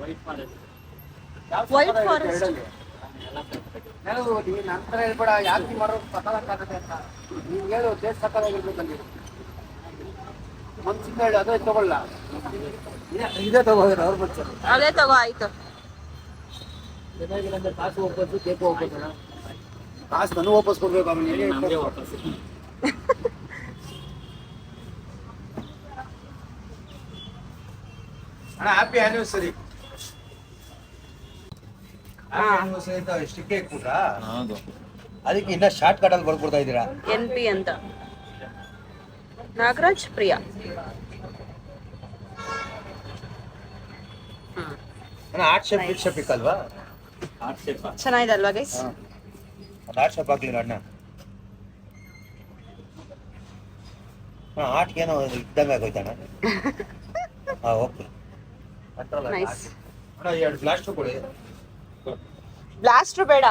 S2: ವೈಟ್ ಫಾರೆಸ್ಟ್
S1: forest.
S2: ನಂತರ ಹೇಳ್ಬೇಡ ಯಾಕೆ ಮಾಡೋದು ಸಕಾಲಕ್ಕಾಗತ್ತೆ ಅಂತ. ನೀವು ಹೇಳು ಟೇಸ್ಟ್ ಸಕಾಲಾಗಿರ್ಬೇಕಲ್ಲಿ ಮನ್ಸಿಂದ ಹೇಳಿ ಅದೇ ತಗೊಳ್ಳ. ಇದೇ ತಗೋದ್ರ ಅವ್ರ ಬಚ್ಚ
S1: ಅದೇ ತಗೋ ಆಯ್ತು.
S2: ಚೆನ್ನಾಗಿಲ್ಲ ಕಾಸು ವಾಪಸ್ಸು ಕೇಕು ವಾಪಸ್ ಅಣ್ಣ ಕಾಸು ನನಗೆ ವಾಪಸ್ ಕೊಡ್ಬೇಕು ಅವನು ನಮಗೆ ವಾಪಸ್ ಅಣ್ಣ ಹ್ಯಾಪಿ ಆನಿವರ್ಸರಿ ಅದಕ್ಕೆ ಇನ್ನ ಶಾರ್ಟ್ ಕಟ್ ಅಲ್ಲಿ ಬರ್ಕೊಡ್ತಾ ಇದ್ದೀರಾ
S1: ಎನ್ ಪಿ ಅಂತ. ನಾಗರಾಜ್ ಪ್ರಿಯಾ
S2: ಆರ್ಟ್ ಶೇಪ್ ಬಿಟ್ ಶೇಪ್ ಇಕ್ಕಲ್ವಾ
S1: ಚೆನ್ನಾಗಿದೆ ಅಲ್ವಾ ಗೈಸ್
S4: ಒಂದು ಆರ್ಟ್ ಶಾಪ್ ಹಾಕ್ಲಿಲ್ಲ ಅಣ್ಣ. ಏನೋ ಇದ್ದಂಗೆ ಆಗೋಯ್ತಣ್ಣ ಹಾಂ ಓಕೆ
S1: ನೈಸ್
S4: ಪ್ಲಾಸ್ಟರ್ ಕೊಡಿ.
S1: ಬ್ಲಾಸ್ಟ್ರು ಬೇಡ.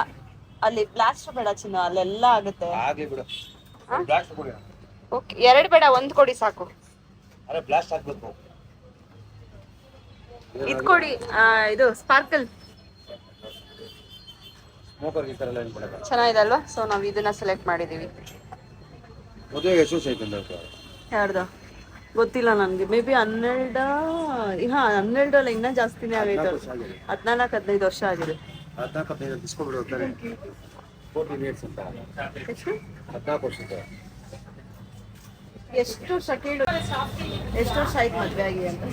S1: ಅಲ್ಲಿ ಬ್ಲಾಸ್ಟರ್ ಬೇಡ ಚಿನ್ನ ಅಲ್ಲೆಲ್ಲ ಆಗುತ್ತೆ.
S4: ಆಗ್ಲಿ ಬಿಡು. ಬ್ಲಾಸ್ಟ್ ಕೊಡಿ.
S1: ಓಕೆ ಎರಡು ಬೇಡ ಒಂದು ಕೊಡಿ ಸಾಕು
S4: ಅರೆ ಬ್ಲಾಸ್ಟ್ ಹಾಕ್ಬೇಕು
S1: ಇದು ಕೊಡಿ ಇದು ಸ್ಪಾರ್ಕಲ್
S4: ಸ್ಮೋಕರ್ ಈ ಎಲ್ಲ ಏನು
S1: ಚೆನ್ನಾಗಿದೆ ಅಲ್ವಾ ಸೊ ನಾವು ಇದನ್ನ ಸೆಲೆಕ್ಟ್ ಮಾಡಿದೀವಿ
S4: ಮದುವೆಗೆ ಎಷ್ಟು ವರ್ಷ ಅಂತ
S1: ಯಾರ್ದು ಗೊತ್ತಿಲ್ಲ ನನಗೆ ಮೇ ಬಿ ಹನ್ನೆರಡ ಹಾ ಹನ್ನೆರಡು ಅಲ್ಲ ಇನ್ನೂ ಜಾಸ್ತಿನೇ ಆಗೈತೆ ಹದಿನಾಲ್ಕು ಹದಿನೈದು ವರ್ಷ ಆಗಿದೆ
S4: ಹದಿನಾಲ್ಕು ಹದಿನೈದು ಡಿಸ್ಕೊಂಡ್ಬಿಡು ಹೋಗ್ತಾರೆ ಫೋರ್ಟೀನ್ ಇಯರ್ಸ್ ಅಂತ ಹದಿನಾಲ್ಕು ವರ್ಷದ
S1: ಎಷ್ಟು ವರ್ಷ ಕೇಳು ಎಷ್ಟು ವರ್ಷ ಆಯ್ತು ಮದ್ವೆ ಆಗಿ ಅಂತ?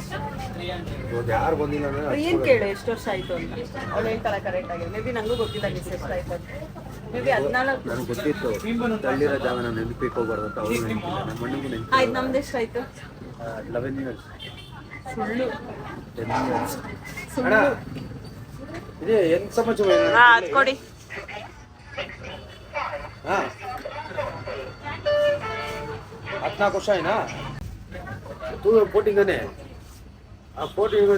S4: ಯಾರು ಬಂದಿಲ್ಲ ಅಂದ್ರೆ
S1: ಏನ್ ಕೇಳು ಎಷ್ಟು ವರ್ಷ ಆಯ್ತು ಅಂತ? ಅವ್ಳು ಹೇಳ್ತಾರ ಕರೆಕ್ಟ್ ಆಗಿ. ಮೇ ಬಿ ನಂಗೂ ಗೊತ್ತಿಲ್ಲ ಮಿಸ್ ಎಷ್ಟು ಆಯ್ತು ಅಂತ. ಮೇ ಬಿ ಹದಿನಾಲ್ಕು
S4: ನನಗೆ ಗೊತ್ತಿತ್ತು. ತಳ್ಳಿರೋ ಜಾಗ ನಾನು ನೆನಪಿಗೆ ಹೋಗ್ಬಾರ್ದು ಅಂತ ಅವ್ರು ನೆನಪಿಲ್ಲ ನಮ್ಮ ಮಣ್ಣಿಗೂ ನೆನಪು
S1: ಆಯ್ತು ನಮ್ದು ಎಷ್ಟು ಆಯ್ತು?
S4: ಲೆವೆನ್ ಇಯರ್ಸ್
S1: ಸುಳ್ಳು.
S4: ಟೆನ್ ಇಯರ್ಸ್ ಅಣ್ಣ ಇದೆ ಏನು ಸಮಾಚಾರ
S1: ಹಾ ಅದ್ಕೊಡಿ
S4: ಹಾ. ಹದಿನಾಲ್ಕು ವರ್ಷ ಏನಾ ಟೂ ಫೋರ್ಟಿಂಗ್ ತಾನೆ? ಆ ಫೋರ್ಟಿಂಗ್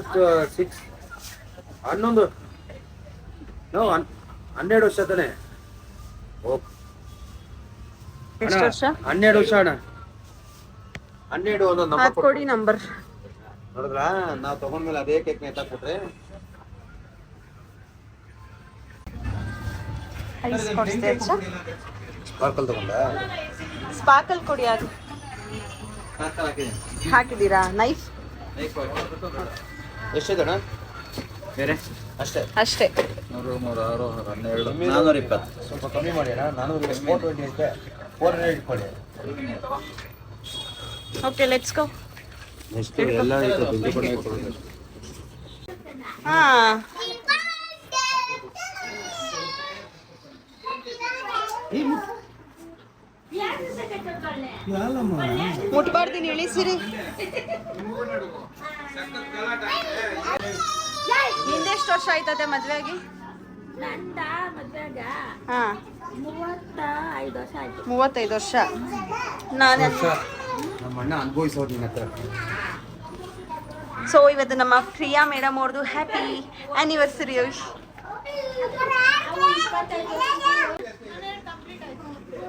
S4: ಸಿಕ್ಸ್ ಹನ್ನೊಂದು. ನೋ ಹನ್ನೆರಡು ವರ್ಷ ತಾನೆ? ಓಕೆ ಹನ್ನೆರಡು ವರ್ಷ ಅಣ್ಣ. ಹನ್ನೆರಡು ಒಂದೊಂದು ನಂಬರ್
S1: ಕೊಡಿ ನಂಬರ್
S4: ನೋಡಿದ್ರ? ನಾವು ತಗೊಂಡ್ಮೇಲೆ ಅದೇ ಕೇಕ್
S1: ಐಸ್ ಕೊಡಿಸ್ತೆ
S4: ಸ್ಪಾರ್ಕಲ್ ತಗೊಂಡ
S1: ಸ್ಪಾರ್ಕಲ್ ಕೊಡಿ ಅದು. ಹಾಕಿದ್ದೀರಾ? ನೈಫ್
S4: ಎಷ್ಟಿದೆ ಅಣ್ಣ ಬೇರೆ? ಅಷ್ಟೇ.
S1: ಅಷ್ಟೇ.
S4: ನಾನ್ನೂರ ಇಪ್ಪತ್ತು. ಸ್ವಲ್ಪ ಕಮ್ಮಿ ಮಾಡಿ ಅಣ್ಣ. ನಾನ್ನೂರ ಫೋರ್ ಟ್ವೆಂಟಿ ಐತೆ ಫೋರ್ ಹಂಡ್ರೆಡ್ ಇಟ್ಕೊಳ್ಳಿ
S1: ಓಕೆ ಲೆಟ್ಸ್ ಗೋ
S4: ಎಷ್ಟು ಎಲ್ಲ
S1: ಹಾ. ಮುಟ್ಬಾರ್ದಿನಿ ಇಳಿಸಿರಿ ಹಿಂದೆಷ್ಟು ವರ್ಷ ಆಯ್ತದೆ
S3: ಮದ್ವೆಗೆ?
S1: ಮೂವತ್ತೈದು ವರ್ಷ ನಾನು ಸೊ ಇವತ್ತು ನಮ್ಮ ಪ್ರಿಯಾ ಮೇಡಮ್ ಅವ್ರದ್ದು ಹ್ಯಾಪಿ ಆನಿವರ್ಸರಿ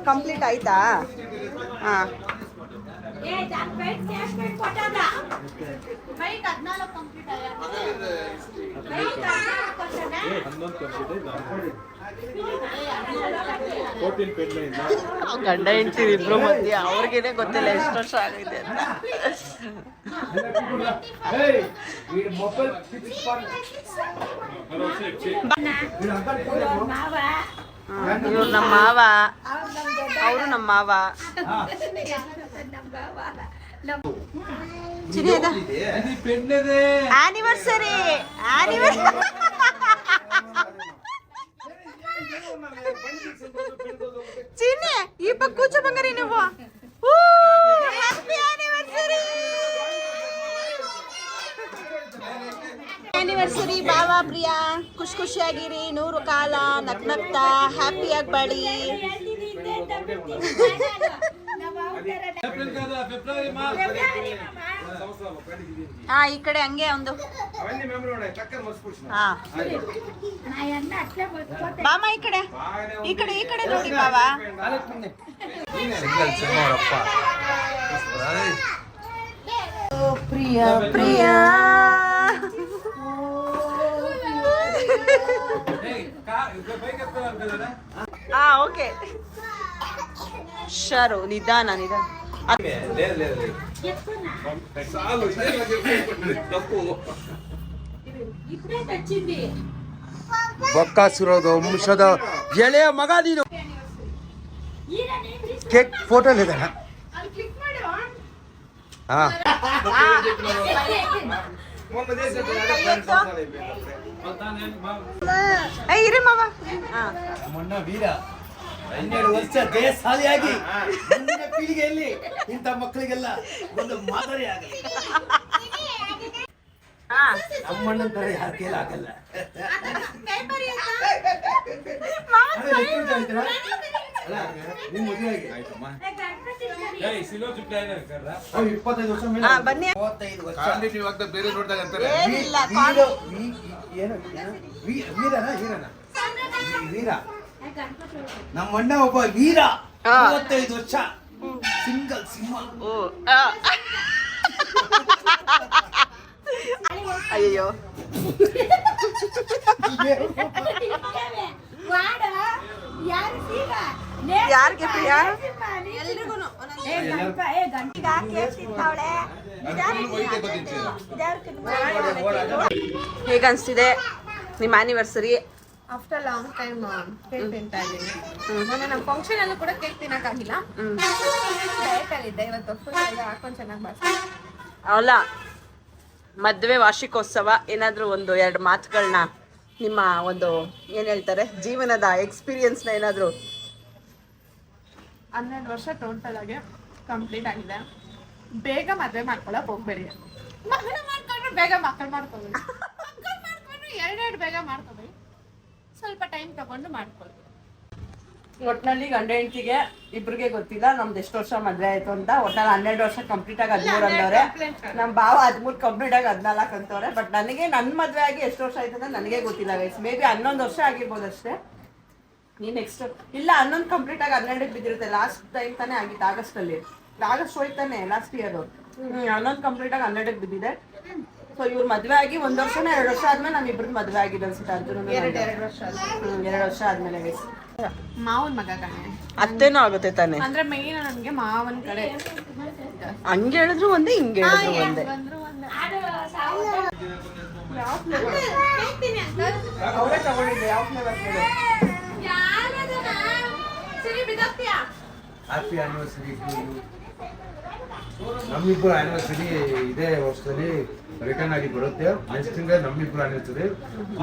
S1: ಕಂಪ್ಲೀಟ್ ಆಯ್ತಾ? ಹಾಂ. ಗಂಡ ಹೆಂಡತಿ ಇಬ್ರು ಮಧ್ಯೆ ಅವ್ರಿಗೇನೆ ಗೊತ್ತಿಲ್ಲ ಎಷ್ಟು ವರ್ಷ ಆಗಿದೆ ಅಂತ.
S3: ಮಾವ.
S1: ಇವ್ರು ನಮ್ಮ ಮಾವ. ಅವರು ನಮ್ಮ ಮಾವ. ಆನಿವರ್ಸರಿ ಆನಿವರ್ಸರಿ ಚಿನ್ನೆ, ಈ ಪಕ್ಕ ಕೂಚು ಬಂಗಾರಿ ನೀವು. ಆನಿವರ್ಸರಿ ಬಾವ ಪ್ರಿಯಾ. ಖುಷಿ ಖುಷಿಯಾಗಿರಿ. ನೂರು ಕಾಲ ನಗ್ನಗ್ತಾ ಹ್ಯಾಪಿ ಹ್ಯಾಪಿಯಾಗಿ ಬಾಳಿ ಹಾ ಈ ಕಡೆ ಹಂಗೆ ಒಂದು. ಬಾಮ ಈ ಕಡೆ. ಈ ಕಡೆ ಈ ಕಡೆ ನೋಡಿ ಬಾಬಾ ಪ್ರಿಯ ಪ್ರಿಯ. ಹಾ ಓಕೆ. ಶರು ನಿಧಾನ ನಿಧಾನ.
S4: ಬಕ್ಕಾಸಿರೋದು ವಂಶದ ಎಳೆಯ ಮಗ ನೀನು. ಕೇಕ್ ಫೋಟೋ ಇದ್ದಾನ ಹಾ
S1: ಇರಿ ಮಾವ. ಹಾ.
S4: ಮಣ್ಣ ವೀರ. ಹನ್ನೆರಡು ವರ್ಷ ದೇಶಾಲಿಯಾಗಿ ಮುಂದಿನ ಪೀಳಿಗೆಯಲ್ಲಿ ಇಂಥ ಮಕ್ಕಳಿಗೆಲ್ಲ ಒಂದು ಮಾದರಿ ಆಗಲಿ.
S1: ಹಾ.
S4: ನಮ್ಮಣ್ಣನ ತರ ಯಾರ ಕೇಳ ಆಗಲ್ಲ
S2: ಬೇರೆ ನೋಡಿದಾಗ ಅಂತಾರೆ
S4: ವೀರ ನಮ್ಮ ಅಣ್ಣ ಒಬ್ಬ ವೀರ. ಮೂವತ್ತೈದು ವರ್ಷ ಸಿಂಗಲ್ ಸಿಂಹ
S1: ಓ ಅಯ್ಯೋ ಯಾರ್ಗೆ ಪ್ರಿಯಾ? ಹೇಗ. ಅನ್ಸ್ತಿದೆ ನಿಮ್ಮ anniversary
S5: after long time cake ತಿಂತಾ ಇದ್ದೀನಿ. ಮೊನ್ನೆ ನಮ್ಮ ಫಂಕ್ಷನ್ ಅಲ್ಲೂ ಕೂಡ ಕೇಕ್ ತಿನ್ನಕ್ಕಾಗಿಲ್ಲ. ಡಯಟ್ ಅಲ್ಲಿದ್ದೆ ಇವತ್ತು ಫುಲ್ ಎಲ್ಲ ಹಾಕೊಂಡು ಚೆನ್ನಾಗಿ ಬರ್ತೀನಿ
S1: ಅಲ್ಲ ಮದುವೆ ವಾರ್ಷಿಕೋತ್ಸವ ಏನಾದರೂ ಒಂದು ಎರಡು ಮಾತುಗಳನ್ನ ನಿಮ್ಮ ಒಂದು ಏನು ಹೇಳ್ತಾರೆ, ಜೀವನದ ಎಕ್ಸ್ಪೀರಿಯನ್ಸ್ನ ಏನಾದರೂ?
S5: ಹನ್ನೆರಡು ವರ್ಷ ಟೋಟಲ್ ಆಗಿ ಕಂಪ್ಲೀಟ್ ಆಗಿದೆ. ಬೇಗ ಮದುವೆ ಮಾಡ್ಕೊಳಕ್ ಹೋಗ್ಬೇಡಿ. ಮದುವೆ ಮಾಡ್ಕೊಂಡ್ರೆ ಬೇಗ ಮಕ್ಕಳು ಮಾಡ್ಕೊಬೇಡಿ ಮಕ್ಕಳು ಎರಡೆರಡು ಬೇಗ ಮಾಡ್ಕೊಬೇಡಿ ಸ್ವಲ್ಪ ಟೈಮ್ ತಗೊಂಡು ಮಾಡ್ಕೊಳ್ಳಿ
S1: ಒಟ್ನಲ್ಲಿ ಗಂಡ ಹೆಂಡತಿಗೆ ಇಬ್ರಿಗೆ ಗೊತ್ತಿಲ್ಲ ನಮ್ದು ಎಷ್ಟು ವರ್ಷ ಮದ್ವೆ ಆಯ್ತು ಅಂತ. ಒಟ್ನಲ್ಲಿ ಹನ್ನೆರಡು ವರ್ಷ ಕಂಪ್ಲೀಟ್ ಆಗಿ ಹದಿಮೂರು ಅಂದವ್ರೆ. ನಮ್ಮ ಭಾವ ಹದಿಮೂರು ಕಂಪ್ಲೀಟ್ ಆಗಿ ಹದಿನಾಲ್ಕು ಅಂತವ್ರೆ ಬಟ್ ನನಗೆ ನನ್ನ ಮದ್ವೆ ಆಗಿ ಎಷ್ಟು ವರ್ಷ ಆಯ್ತು ಅಂತ ನನಗೆ ಗೊತ್ತಿಲ್ಲ ಗೈಸ್ ಮೇ ಬಿ ಹನ್ನೊಂದು ವರ್ಷ ಆಗಿರ್ಬೋದು ಅಷ್ಟೇ. ನೀ ನೆಕ್ಸ್ಟ್ ಇಲ್ಲ ಹನ್ನೊಂದು ಕಂಪ್ಲೀಟ್ ಆಗಿ ಹನ್ನೆರಡಕ್ಕೆ ಬಿದ್ದಿರುತ್ತೆ. ಲಾಸ್ಟ್ ಟೈಮ್ ತಾನೇ ಆಗಿತ್ತು ಆಗಸ್ಟ್ ಅಲ್ಲಿ ಆಗಸ್ಟ್ ಹೋಯ್ತಾನೆ ಲಾಸ್ಟ್ ಇಯರ್ ಹನ್ನೊಂದು ಕಂಪ್ಲೀಟ್ ಆಗಿ ಹನ್ನೆರಡಕ್ಕೆ ಬಿದ್ದಿದೆ. ಸೊ ಇವ್ರ ಮದ್ವೆ ಆಗಿ ಒಂದ್ ವರ್ಷನ ಎರಡು ವರ್ಷ ಆದ್ಮೇಲೆ ನಮ್ ಇಬ್ರದ್ದು ಮದ್ವೆ ಆಗಿದೆ ಅನ್ಸುತ್ತೆ ಅರ್ಜುನ
S5: ಎರಡು ಎರಡು ವರ್ಷ ಅಲ್ಲ
S1: ಎರಡು ವರ್ಷ ಆದ್ಮೇಲೆ guys.
S5: ಮಾವನ್ ಮಗ ಕಣೆ.
S1: ಅತ್ತೆನೂ ಆಗುತ್ತೆ ತಾನೆ.
S5: ಅಂದ್ರೆ ಮೇನ್ ನನ್ಗೆ ಮಾವನ್ ಕಡೆ.
S1: ಹಂಗೆ ಹೇಳಿದ್ರು ಒಂದೇ ಹಿಂಗೆ ಹೇಳಿದ್ರು ಒಂದೇ.
S4: ಹ್ಯಾಪಿ ಆನಿವರ್ಸರಿ ನಮ್ಮಿಬ್ಬರು ಆನಿವರ್ಸರಿ ಇದೇ ವರ್ಷದಲ್ಲಿ ರಿಟರ್ನ್ ಆಗಿ ಬರುತ್ತೆ. ನೆಕ್ಸ್ಟ್ ತಿಂಗಳ ನಮ್ಮಿಬ್ಬರು ಆನಿವರ್ಸರಿ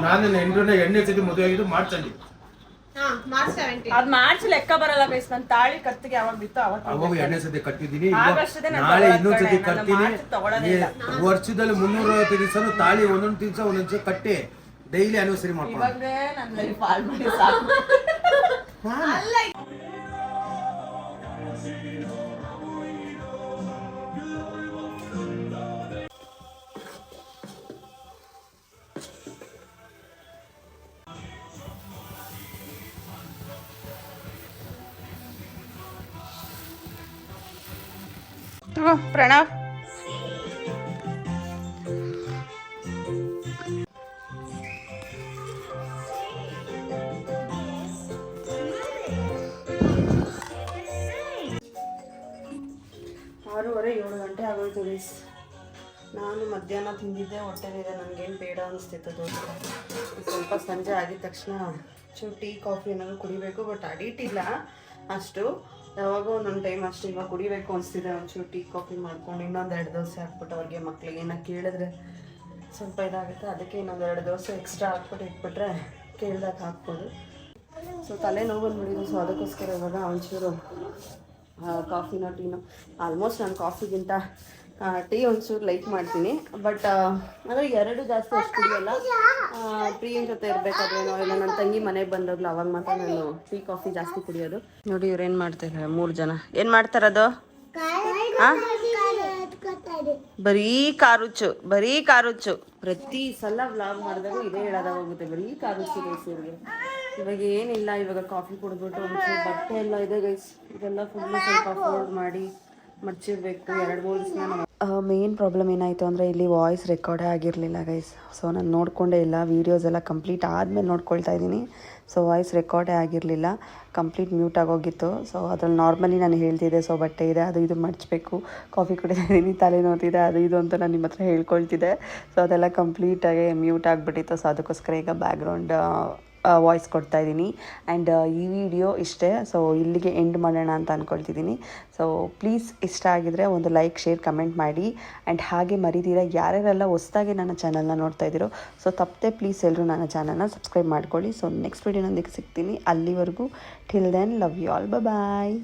S4: ನಾನು ಎಂಟನೇ ಎಣ್ಣೆ ಸತಿ ಮದುವೆ ಆಗಿದ್ದು ಮಾರ್ಚ್ ಅಲ್ಲಿ
S5: ಹಾ ಮಾರ್ಚ್ ಸೆವೆಂಟೀನ್
S1: ಅದ್ ಮಾರ್ಚ್ ಲೆಕ್ಕ ಬರಲ್ಲ ಬೇಸ್ ನನ್ ತಾಳಿ ಕತ್ತಿಗೆ ಯಾವಾಗ ಬಿತ್ತು ಅವಾಗ
S4: ಎರಡನೇ ಸತಿ ಕಟ್ಟಿದ್ದೀನಿ. ನಾಳೆ
S1: ತಗೊಳೋದ್
S4: ಇನ್ನೊಂದ್ ಸತಿ ಕಟ್ತೀನಿ ವರ್ಷದಲ್ಲಿ ಮುನ್ನೂರ ಅರವತ್ತು ದಿವಸ ತಾಳಿ ಒಂದೊಂದು ದಿವಸ ಒಂದೊಂದ್ ಕಟ್ಟಿ. ಡೈಲಿ ಆನಿವರ್ಸರಿ ಮಾಡ್ಕೊಂಡು
S1: ತಗೋ ಪ್ರಣವ್ ಆರೂವರೆ, ಏಳು ಗಂಟೆ ಆಗೋಯ್ತು ಗೈಸ್. ನಾನು ಮಧ್ಯಾಹ್ನ ತಿಂದಿದ್ದೆ, ಹೊಟ್ಟೆಲಿದೆ ನನಗೇನು ಬೇಡ ಅನಿಸ್ತಿತ್ತು ಸ್ವಲ್ಪ ಸಂಜೆ ಆಗಿದ ತಕ್ಷಣ, ಚೂರು ಟೀ, ಕಾಫಿ ಏನಾದರೂ ಕುಡಿಬೇಕು, ಬಟ್ ಅಡಿಟ್ ಇಲ್ಲ. ಅಷ್ಟು ಯಾವಾಗೋ ಒಂದೊಂದು ಟೈಮ್ ಅಷ್ಟು ಇವಾಗ ಕುಡಿಬೇಕು ಅನಿಸ್ತಿದೆ, ಒಂಚೂರು ಟೀ, ಕಾಫಿ ಮಾಡ್ಕೊಂಡು ಇನ್ನೊಂದು ಎರಡು ದೋಸೆ ಹಾಕ್ಬಿಟ್ಟು ಅವ್ರಿಗೆ ಮಕ್ಳಿಗೆ ಏನೋ ಕೇಳಿದ್ರೆ ಸ್ವಲ್ಪ ಇದಾಗುತ್ತೆ. ಅದಕ್ಕೆ ಇನ್ನೊಂದು ಎರಡು ದೋಸೆ ಎಕ್ಸ್ಟ್ರಾ ಹಾಕ್ಬಿಟ್ಟು ಇಟ್ಬಿಟ್ರೆ ಕೇಳ್ದಾಗ ಹಾಕ್ಬೋದು. ಸೊ ತಲೆ ನೋವು ಬಂದ್ಬಿಟ್ಟಿದೆ. ಸೊ ಅದಕ್ಕೋಸ್ಕರ ಇವಾಗ ಒಂಚೂರು ಕಾಫಿನೋ, ಟೀನೋ ಆಲ್ಮೋಸ್ಟ್ ನಾನು ಕಾಫಿಗಿಂತ ಟೀ ಒಂಚೂರು ಲೈಕ್ ಮಾಡ್ತೀನಿ. ಬಟ್ ಅಂದರೆ ಎರಡು ಜಾಸ್ತಿ ಅಷ್ಟು ಕುಡಿಯಲ್ಲ. ಪ್ರಿಯನ್ ಜೊತೆ ಇರಬೇಕಾದ್ರೆ ಇಲ್ಲ ನನ್ನ ತಂಗಿ ಮನೆಗೆ ಬಂದಾಗಲೂ ಅವಾಗ ಮಾತ್ರ ನಾನು ಟೀ, ಕಾಫಿ ಜಾಸ್ತಿ ಕುಡಿಯೋದು. ನೋಡಿ ಇವ್ರು ಏನು ಮಾಡ್ತಾರೆ ಮೂರು ಜನ. ಏನು ಮಾಡ್ತಾರದು? ಬರೀ ಕಾರುಚ್ಚು ಬರೀ ಕಾರುಚ್ಚು. ಪ್ರತಿ ಸಲ ವ್ಲಾಗ್ ಮಾಡಿದಾಗ ಇದೇ ಹೇಳೋದ ಹೋಗುತ್ತೆ ಬರೀ ಕಾರುಚ್ಚು ಗೈಸ್ ಇವ್ರಿಗೆ. ಇವಾಗ ಏನಿಲ್ಲ, ಇವಾಗ ಕಾಫಿ ಕುಡಿದ್ಬಿಟ್ಟು ಬಟ್ಟೆ ಎಲ್ಲ ಇದೆ ಗೈಸ್ ಇದೆಲ್ಲ ಫುಲ್ ಸ್ವಲ್ಪ ಫೋಲ್ಡ್ ಮಾಡಿ. ಮಡ್ಚಿರ್ಬೇಕು ಎರಡು ಮೂರು ಮೇನ್ ಪ್ರಾಬ್ಲಮ್ ಏನಾಯಿತು ಅಂದರೆ ಇಲ್ಲಿ ವಾಯ್ಸ್ ರೆಕಾರ್ಡೇ ಆಗಿರಲಿಲ್ಲ ಗೈಸ್ ಸೊ ನಾನು ನೋಡಿಕೊಂಡೇ ಇಲ್ಲ ವೀಡಿಯೋಸ್ ಎಲ್ಲ ಕಂಪ್ಲೀಟ್ ಆದಮೇಲೆ ನೋಡ್ಕೊಳ್ತಾ ಇದ್ದೀನಿ. ಸೊ ವಾಯ್ಸ್ ರೆಕಾರ್ಡೇ ಆಗಿರಲಿಲ್ಲ ಕಂಪ್ಲೀಟ್ ಮ್ಯೂಟ್ ಆಗೋಗಿತ್ತು. ಸೊ ಅದ್ರಲ್ಲಿ ನಾರ್ಮಲಿ ನಾನು ಹೇಳ್ತಿದ್ದೆ ಸೊ ಬಟ್ಟೆ ಇದೆ, ಅದು ಇದು ಮಡಚಬೇಕು ಕಾಫಿ ಕುಡಿತಾ ತಲೆ ನೋತಿದೆ ಅದು ಇದು ಅಂತ ನಾನು ನಿಮ್ಮ ಹತ್ರ ಹೇಳ್ಕೊಳ್ತಿದ್ದೆ. ಸೊ ಅದೆಲ್ಲ ಕಂಪ್ಲೀಟಾಗಿ ಮ್ಯೂಟ್ ಆಗಿಬಿಟ್ಟಿತ್ತು. ಸೊ ಅದಕ್ಕೋಸ್ಕರ ಈಗ ಬ್ಯಾಕ್ಗ್ರೌಂಡ್ ವಾಯ್ಸ್ ಕೊಡ್ತಾ ಇದ್ದೀನಿ. ಆ್ಯಂಡ್ ಈ ವಿಡಿಯೋ ಇಷ್ಟೇ. ಸೊ ಇಲ್ಲಿಗೆ ಎಂಡ್ ಮಾಡೋಣ ಅಂತ ಅಂದ್ಕೊಳ್ತಿದ್ದೀನಿ ಸೊ ಪ್ಲೀಸ್ ಇಷ್ಟ ಆಗಿದ್ರೆ ಒಂದು ಲೈಕ್ ಶೇರ್ ಕಮೆಂಟ್ ಮಾಡಿ. ಆ್ಯಂಡ್ ಹಾಗೆ ಮರಿದಿರ ಯಾರ್ಯಾರೆಲ್ಲ ಹೊಸ್ದಾಗಿ ನನ್ನ ಚಾನಲ್ನ ನೋಡ್ತಾ ಇದ್ದೀರೋ ಸೊ ತಪ್ಪದೆ ಪ್ಲೀಸ್ ಎಲ್ಲರೂ ನನ್ನ ಚಾನಲ್ನ ಸಬ್ಸ್ಕ್ರೈಬ್ ಮಾಡ್ಕೊಳ್ಳಿ. ಸೊ ನೆಕ್ಸ್ಟ್ ವಿಡಿಯೋನೊಂದಿಗೆ ಸಿಗ್ತೀನಿ. ಅಲ್ಲಿವರೆಗೂ till then love you all bye